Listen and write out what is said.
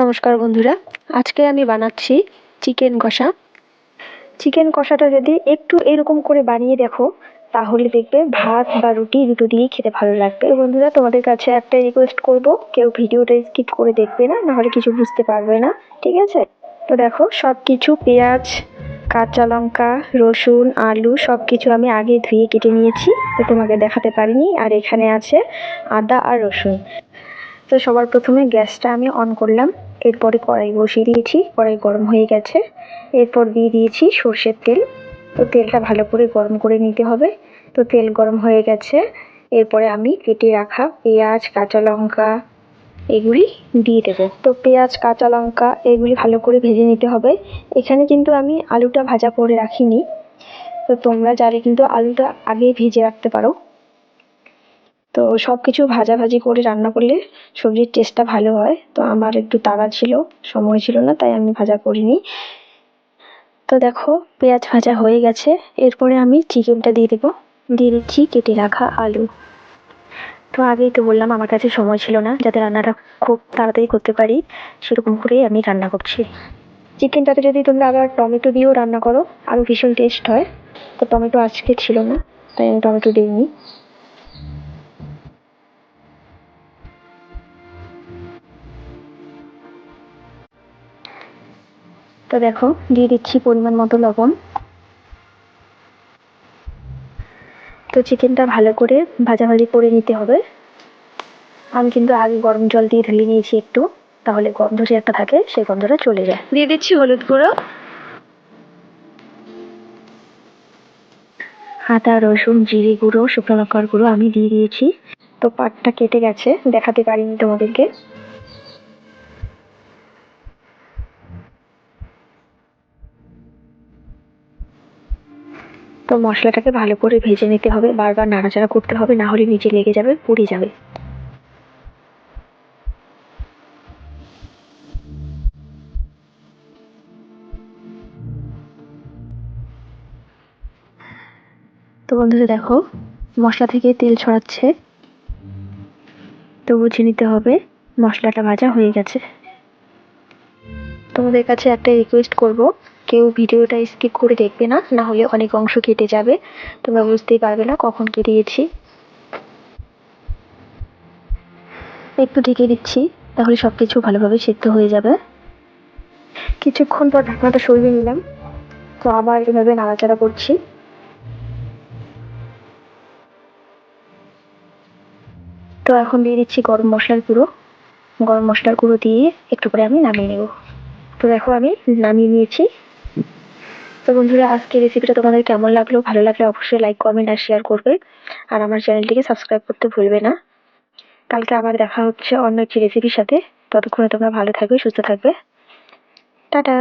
নমস্কার বন্ধুরা, আজকে আমি বানাচ্ছি চিকেন কষা। চিকেন কষাটা যদি একটু এরকম করে বানিয়ে দেখো, তাহলে দেখবে ভাত বা রুটি দুটো দিয়েই খেতে ভালো লাগবে। বন্ধুরা, তোমাদের কাছে একটা রিকোয়েস্ট করব, কেউ ভিডিওটা স্কিপ করে দেখবে না, নাহলে কিছু বুঝতে পারবে না, ঠিক আছে? তো দেখো সব কিছু পেঁয়াজ, কাঁচা লঙ্কা, রসুন, আলু সব কিছু আমি আগে ধুয়ে কেটে নিয়েছি, তো তোমাকে দেখাতে পারিনি, আর এখানে আছে আদা আর রসুন। তো সবার প্রথমে গ্যাসটা আমি অন করলাম। এরপরে কড়াই বসিয়ে দিয়েছি। কড়াই গরম হয়ে গেছে। এরপর দিয়ে দিয়েছি সর্ষের তেল। তো তেলটা ভালো করে গরম করে নিতে হবে। তো তেল গরম হয়ে গেছে। এরপরে আমি কেটে রাখা পেঁয়াজ, কাঁচা লঙ্কা এগুলি দিয়ে দেবো। তো পেঁয়াজ, কাঁচা লঙ্কা এগুলি ভালো করে ভেজে নিতে হবে। এখানে কিন্তু আমি আলুটা ভাজা করে রাখিনি। তো তোমরা চাইলে কিন্তু আলুটা আগেই ভেজে রাখতে পারো। তো সব কিছু ভাজাভাজি করে রান্না করলে সবজির টেস্টটা ভালো হয়। তো আমার একটু তাড়া ছিল, সময় ছিল না, তাই আমি ভাজা করিনি। তো দেখো, পেঁয়াজ ভাজা হয়ে গেছে। এরপরে আমি চিকেনটা দিয়ে দেবো। দিয়ে দিচ্ছি কেটে রাখা আলু। তো আগেই তো বললাম, আমার কাছে সময় ছিল না, যাতে রান্নাটা খুব তাড়াতাড়ি করতে পারি, সেরকম করেই আমি রান্না করছি। চিকেনটাতে যদি তোমরা আবার টমেটো দিয়েও রান্না করো আরও ভীষণ টেস্ট হয়। তো টমেটো আজকে ছিল না, তাই আমি টমেটো দিইনি। তো দেখো দিয়ে দিচ্ছি পরিমাণ মতো লবণ। তো চিকেনটা ভালো করে ভাজাভাজি করে নিতে হবে। আমি কিন্তু আগে গরম জল দিয়ে ঢেলে নিয়েছি একটু তাহলে গন্ধ যে একটা থাকে সেই গন্ধটা চলে যায়। দিয়ে দিচ্ছি হলুদ গুঁড়ো। আদা রসুন জিরে গুঁড়ো শুকনো লঙ্কার গুঁড়ো আমি দিয়ে দিয়েছি। তো পাটটা কেটে গেছে দেখাতে পারিনি তোমাদেরকে। তো মশলাটাকে ভালো করে ভেজে নিতে হবে, বারবার নাড়াচাড়া করতে হবে, না হলে নিচে লেগে যাবে, পুড়ে যাবে। তো বন্ধুরা দেখো, মশলা থেকে তেল ছড়াচ্ছে। তো বুঝে নিতে হবে, মশলাটা ভাজা হয়ে গেছে। তোমাদের কাছে একটা রিকোয়েস্ট করব কেউ ভিডিওটা স্কিপ করে দেখবে না না হলে অনেক অংশ কেটে যাবে। তোমরা বুঝতেই পারবে না কখন কেটেছি। একটু ঢেকে দিচ্ছি, তাহলে সব কিছু ভালোভাবে সেদ্ধ হয়ে যাবে। কিছুক্ষণ পর ঢাকনাটা সরিয়ে নিলাম, তো আবার এভাবে নাড়াচাড়া করছি। তো এখন দিয়ে দিচ্ছি গরম মশলার গুঁড়ো। গরম মশলার গুঁড়ো দিয়ে একটু করে আমি নামিয়ে নেব। তো দেখো আমি নামিয়ে নিয়েছি। তো বন্ধুরা আজকে রেসিপিটা তোমাদের কেমন লাগল? ভালো লাগলে অবশ্যই লাইক কমেন্ট আর শেয়ার করবে। আর আমার চ্যানেলটিকে সাবস্ক্রাইব করতে ভুলবে না। কালকে আবার দেখা হচ্ছে অন্য একটি রেসিপির সাথে। ততক্ষণে তোমরা ভালো থাকবে, সুস্থ থাকবে। টাটা!